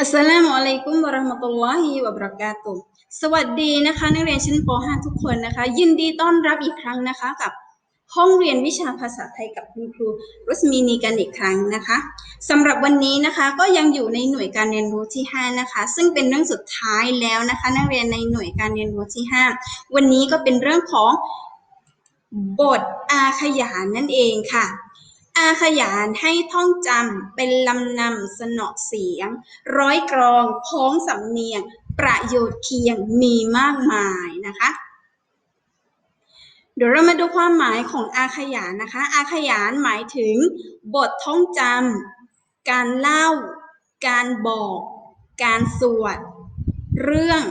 อัสสลามุอะลัยกุมวะเราะห์มะตุลลอฮิวะบะเราะกาตุสวัสดีนะคะนักเรียนชั้นป .5 ทุกคนนะคะ ยินดีต้อนรับอีกครั้งนะคะกับห้องเรียนวิชาภาษาไทยกับคุณครูรสมีนีกันอีกครั้งนะคะสำหรับวันนี้นะคะก็ยังอยู่ในหน่วยการเรียนรู้ที่ 5 นะคะ ซึ่งเป็นเรื่องสุดท้ายแล้วนะคะ นักเรียนในหน่วยการเรียนรู้ที่ 5 วันนี้ก็เป็นเรื่องของบทอาขยานนั่นเองค่ะ อาขยานให้ท่องจำเป็นลำนำสนอเสียง ร้อยกรองพ้องสำเนียง ประโยชน์เคียงมีมากมายนะคะ เดี๋ยวเรามาดูความหมายของอาขยานนะคะ อาขยานหมายถึง บทท่องจำการเล่า การบอก การสวด เรื่อง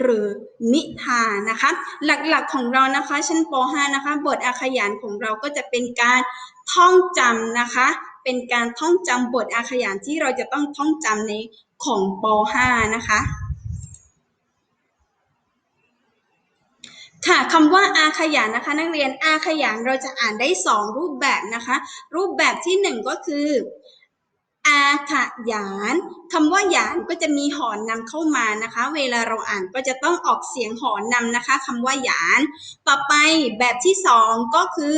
หรือนิทานนะคะ หลักๆของเรานะคะชั้นป .5 นะคะ บทอาขยานของเราก็จะเป็นการ ท่องจำนะคะ เป็นการท่องจำบทอาขยานที่เราจะต้องท่องจำในของป .5 นะคะค่ะคำว่าอาขยานนะคะนักเรียนอาขยานเราจะอ่านได้สองรูปแบบนะคะ รูปแบบที่หนึ่งก็คืออาขยานคำว่าหยานก็จะมีหอนนำเข้ามานะคะ เวลาเราอ่านก็จะต้องออกเสียงหอนนำนะคะคำว่าหยาน ต่อไปแบบที่สองก็คือ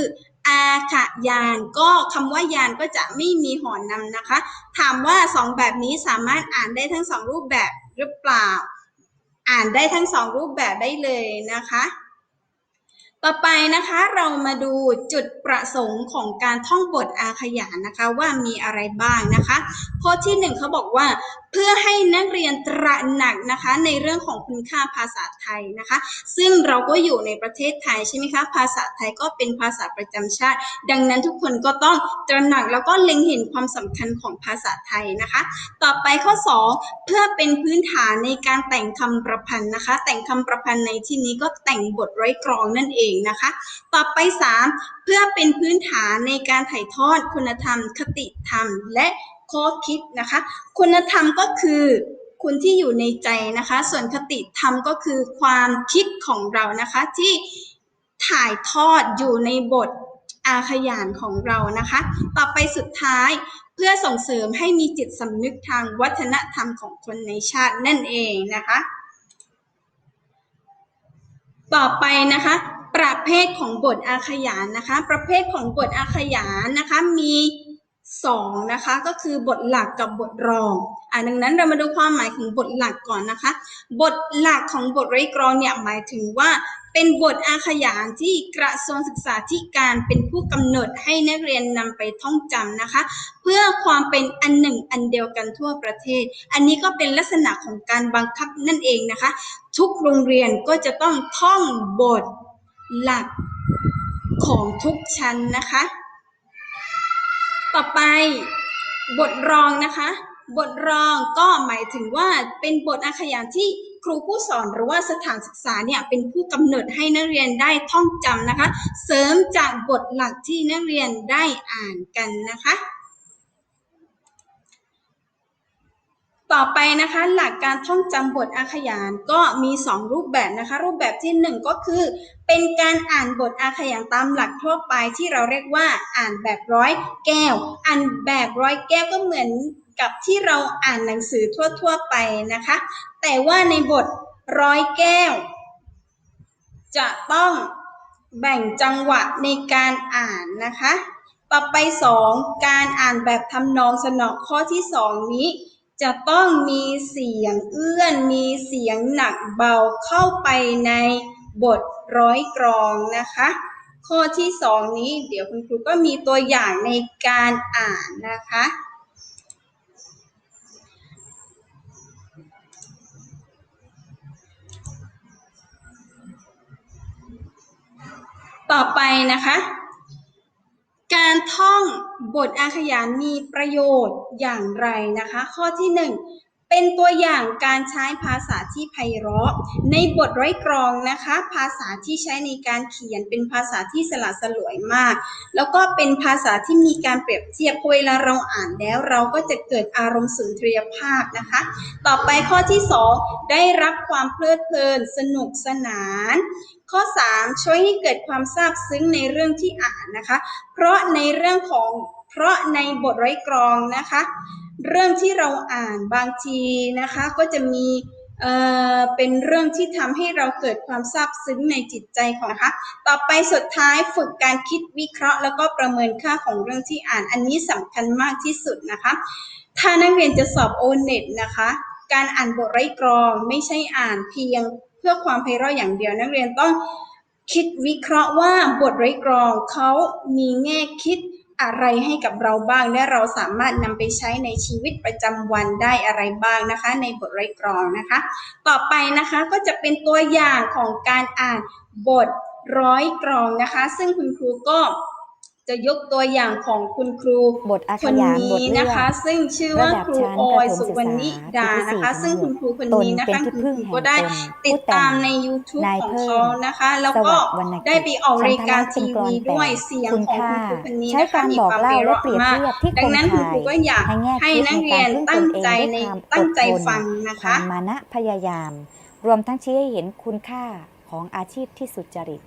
อาขยานก็คำว่ายานก็จะไม่มีหอนนำนะคะ ถามว่าสองแบบนี้สามารถอ่านได้ทั้งสองรูปแบบหรือเปล่า อ่านได้ทั้งสองรูปแบบได้เลยนะคะ ต่อไปนะคะเรามาดูจุดประสงค์ของการท่องบทอาขยานนะคะว่ามีอะไรบ้างนะคะ ข้อที่หนึ่งเขาบอกว่า เพื่อให้นักเรียนตระหนักนะคะในเรื่องของคุณค่าภาษาไทยนะคะ ซึ่งเราก็อยู่ในประเทศไทยใช่ไหมคะภาษาไทยก็เป็นภาษาประจำชาติ ดังนั้นทุกคนก็ต้องตระหนักแล้วก็เล็งเห็นความสำคัญของภาษาไทยนะคะ ต่อไปข้อ 2 เพื่อเป็นพื้นฐานในการแต่งคำประพันธ์นะคะ แต่งคำประพันธ์ในที่นี้ก็แต่งบทร้อยกรองนั่นเองนะคะ ต่อไป 3 เพื่อเป็นพื้นฐานในการถ่ายทอดคุณธรรม คติธรรม และ ข้อคิดนะคะ คุณธรรมก็คือคุณที่อยู่ในใจนะคะ ส่วนคติธรรมก็คือความคิดของเรานะคะ ที่ถ่ายทอดอยู่ในบทอาขยานของเรานะคะ ต่อไปสุดท้ายเพื่อส่งเสริมให้มีจิตสำนึกทางวัฒนธรรมของคนในชาตินั่นเองนะคะ ต่อไปนะคะ ประเภทของบทอาขยานนะคะ ประเภทของบทอาขยานนะคะมี สองนะคะ ก็คือบทหลักกับบทรองอ่าดังนั้นเรามาดูความหมายของบทหลักก่อนนะคะ บทหลักของบทไร้กรองเนี่ยหมายถึงว่าเป็นบทอาขยานที่กระทรวงศึกษาธิการเป็นผู้กำหนดให้นักเรียนนำไปท่องจำนะคะ เพื่อความเป็นอันหนึ่งอันเดียวกันทั่วประเทศ อันนี้ก็เป็นลักษณะของการบังคับนั่นเองนะคะ ทุกโรงเรียนก็จะต้องท่องบทหลักของทุกชั้นนะคะ ต่อไปบทรองนะคะ บทรองก็หมายถึงว่าเป็นบทอาขยานที่ครูผู้สอนหรือว่าสถานศึกษาเนี่ยเป็นผู้กำหนดให้นักเรียนได้ท่องจำนะคะ เสริมจากบทหลักที่นักเรียนได้อ่านกันนะคะ ต่อไปนะคะหลักการท่องจำบทอาขยานก็มี 2 รูปแบบนะคะ รูปแบบที่ 1 ก็คือ เป็นการอ่านบทอาขยานตามหลักทั่วไปที่เราเรียกว่าอ่านแบบร้อยแก้ว อ่านแบบร้อยแก้วก็เหมือนกับที่เราอ่านหนังสือทั่วๆไปนะคะ แต่ว่าในบทร้อยแก้ว จะต้องแบ่งจังหวะในการอ่านนะคะ ต่อไป 2 การอ่านแบบทำนองสนอข้อที่ 2 นี้ จะต้องมีเสียงเอื้อน มีเสียงหนักเบาเข้าไปในบทร้อยกรองนะคะ ข้อที่2นี้ เดี๋ยวคุณครูก็มีตัวอย่างในการอ่านนะคะ ต่อไปนะคะ ท่องบทอาขยานมีประโยชน์อย่างไรนะคะ ข้อที่หนึ่ง เป็นตัวอย่างการใช้ภาษาที่ไพเราะ ในบทร้อยกรองนะคะ ภาษาที่ใช้ในการเขียนเป็นภาษาที่สละสลวยมาก แล้วก็เป็นภาษาที่มีการเปรียบเทียบเวลาเราอ่านแล้ว เราก็จะเกิดอารมณ์สุนทรียภาพนะคะ ต่อไปข้อที่สองได้รับความเพลิดเพลินสนุกสนาน ข้อ 3 ช่วยให้เกิดความซาบซึ้งในเรื่องที่อ่านนะคะ เพราะในเรื่องของเพราะในบทร้อยกรองนะคะ เรื่องที่เราอ่านบางทีนะคะก็จะมีเอ่อเป็นเรื่องที่ทำให้เราเกิดความซาบซึ้งในจิตใจของนะคะ ต่อไปสุดท้ายฝึกการคิดวิเคราะห์ แล้วก็ประเมินค่าของเรื่องที่อ่านอันนี้สำคัญมากที่สุดนะคะ ถ้านักเรียนจะสอบโอเน็ตนะคะ การอ่านบทไร้กรอง ไม่ใช่อ่านเพียงเพื่อความไพเราะอย่างเดียว นักเรียนต้องคิดวิเคราะห์ว่าบทไร้กรองเขามีแง่คิด อะไรให้กับเราบ้างและเราสามารถนำไปใช้ในชีวิตประจำวันได้อะไรบ้างนะคะ ในบทไร้กรองนะคะ ต่อไปนะคะก็จะเป็นตัวอย่างของการอ่านบทร้อยกรองนะคะ ซึ่งคุณครูก็ จะยกตัวอย่างของคุณครูบทอาคขนยานบทนี้เลือนะคะกซึ่งชื่อว่าระดับครูชั้นอประอยถมสุศึกวรรษาณิปีดาที่นะสี่คะถึซึ่งงคุณครูคนตนนี้นะเป็นคะที่คุณพึ่งครูแห่งก็ได้ตนติดผู้แต่ตางมใน YouTube นายของเพิ่เขามนะคะแล้วสก็วัสดิ์วรรณได้กิจไปออกชัรานยทการลักษณ์เป็ทีนกรวีแปด้วยดเสียงคุณของค่าคุณครูคนนี้ใช้นะคะการมีบอกความไพเล่าและเราะเปรียบมากเทียบที่ดัคงนนั้นคุณถ่าครูยก็อยากให้แง่ให้คิดนัในกเรีกายรนพึ่งตตั้งนเองใจด้วยในความอตั้งดใจทนฟังนะควาคะมมานะพยายาม รวมทั้งชี้ให้เห็นคุณค่าของอาชีพที่สุจริต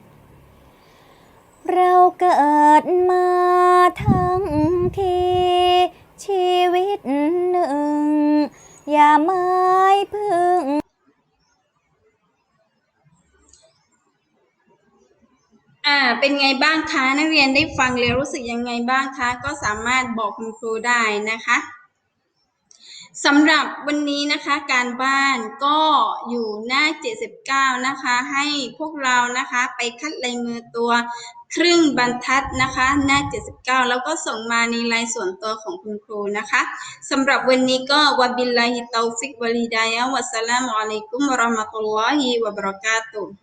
เราเกิดมาทั้งทีชีวิตหนึ่ง อย่าไม่พึ่ง อ่า เป็นไงบ้างคะนักเรียนได้ฟังแล้วรู้สึกยังไงบ้างคะ ก็สามารถบอกคุณครูได้นะคะสำหรับวันนี้นะคะการบ้านก็อยู่หน้า 79 นะคะ ให้พวกเรานะคะไปคัดลายมือตัว ครึ่งบรรทัดนะคะหน้า 79 แล้วก็ส่งมาในไลน์ส่วนตัวของคุณครูนะคะสำหรับวันนี้ก็วะบิลลาฮิตาฟิกวะลิดายะวัสสลามุอะลัยกุมวะเราะห์มะตุลลอฮิวะบะเราะกาตุฮ์